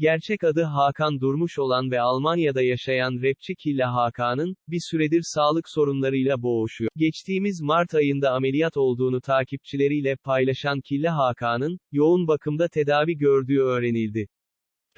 Gerçek adı Hakan Durmuş olan ve Almanya'da yaşayan rapçi Killa Hakan'ın, bir süredir sağlık sorunlarıyla boğuşuyor. Geçtiğimiz Mart ayında ameliyat olduğunu takipçileriyle paylaşan Killa Hakan'ın, yoğun bakımda tedavi gördüğü öğrenildi.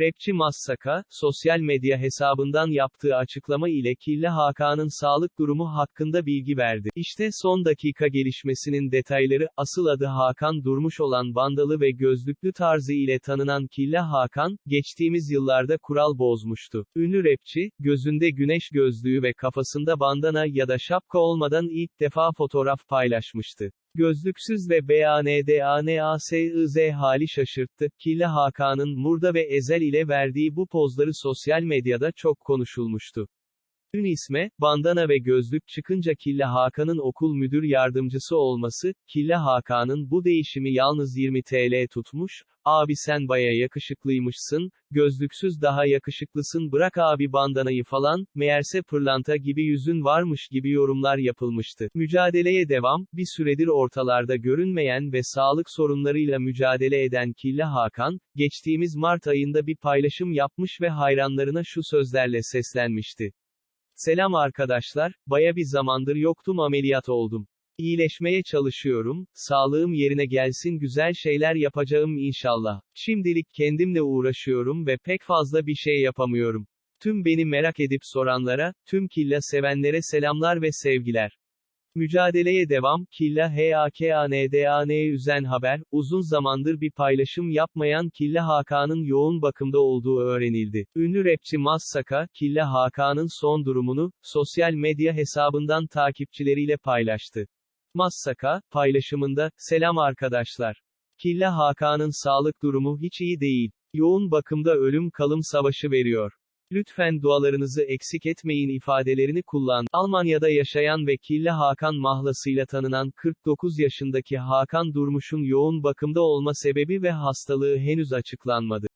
Rapçi Massaka, sosyal medya hesabından yaptığı açıklama ile Killa Hakan'ın sağlık durumu hakkında bilgi verdi. İşte son dakika gelişmesinin detayları, asıl adı Hakan Durmuş olan bandalı ve gözlüklü tarzı ile tanınan Killa Hakan, geçtiğimiz yıllarda kural bozmuştu. Ünlü rapçi, gözünde güneş gözlüğü ve kafasında bandana ya da şapka olmadan ilk defa fotoğraf paylaşmıştı. Gözlüksüz ve BANDANASIZ hali şaşırttı. Killa Hakan'ın Murda ve Ezel ile verdiği bu pozları sosyal medyada çok konuşulmuştu. Ün isme, bandana ve gözlük çıkınca Killa Hakan'ın okul müdür yardımcısı olması, Killa Hakan'ın bu değişimi yalnız 20 TL tutmuş, abi sen baya yakışıklıymışsın, gözlüksüz daha yakışıklısın bırak abi bandanayı falan, meğerse pırlanta gibi yüzün varmış gibi yorumlar yapılmıştı. Mücadeleye devam, bir süredir ortalarda görünmeyen ve sağlık sorunlarıyla mücadele eden Killa Hakan, geçtiğimiz Mart ayında bir paylaşım yapmış ve hayranlarına şu sözlerle seslenmişti. Selam arkadaşlar, baya bir zamandır yoktum ameliyat oldum. İyileşmeye çalışıyorum, sağlığım yerine gelsin güzel şeyler yapacağım inşallah. Şimdilik kendimle uğraşıyorum ve pek fazla bir şey yapamıyorum. Tüm beni merak edip soranlara, tüm Killa sevenlere selamlar ve sevgiler. Mücadeleye devam, Killa HAKANDAN üzen haber, uzun zamandır bir paylaşım yapmayan Killa Hakan'ın yoğun bakımda olduğu öğrenildi. Ünlü rapçi Massaka, Killa Hakan'ın son durumunu, sosyal medya hesabından takipçileriyle paylaştı. Massaka, paylaşımında, selam arkadaşlar. Killa Hakan'ın sağlık durumu hiç iyi değil. Yoğun bakımda ölüm kalım savaşı veriyor. Lütfen dualarınızı eksik etmeyin ifadelerini kullan. Almanya'da yaşayan ve Killa Hakan mahlasıyla tanınan 49 yaşındaki Hakan Durmuş'un yoğun bakımda olma sebebi ve hastalığı henüz açıklanmadı.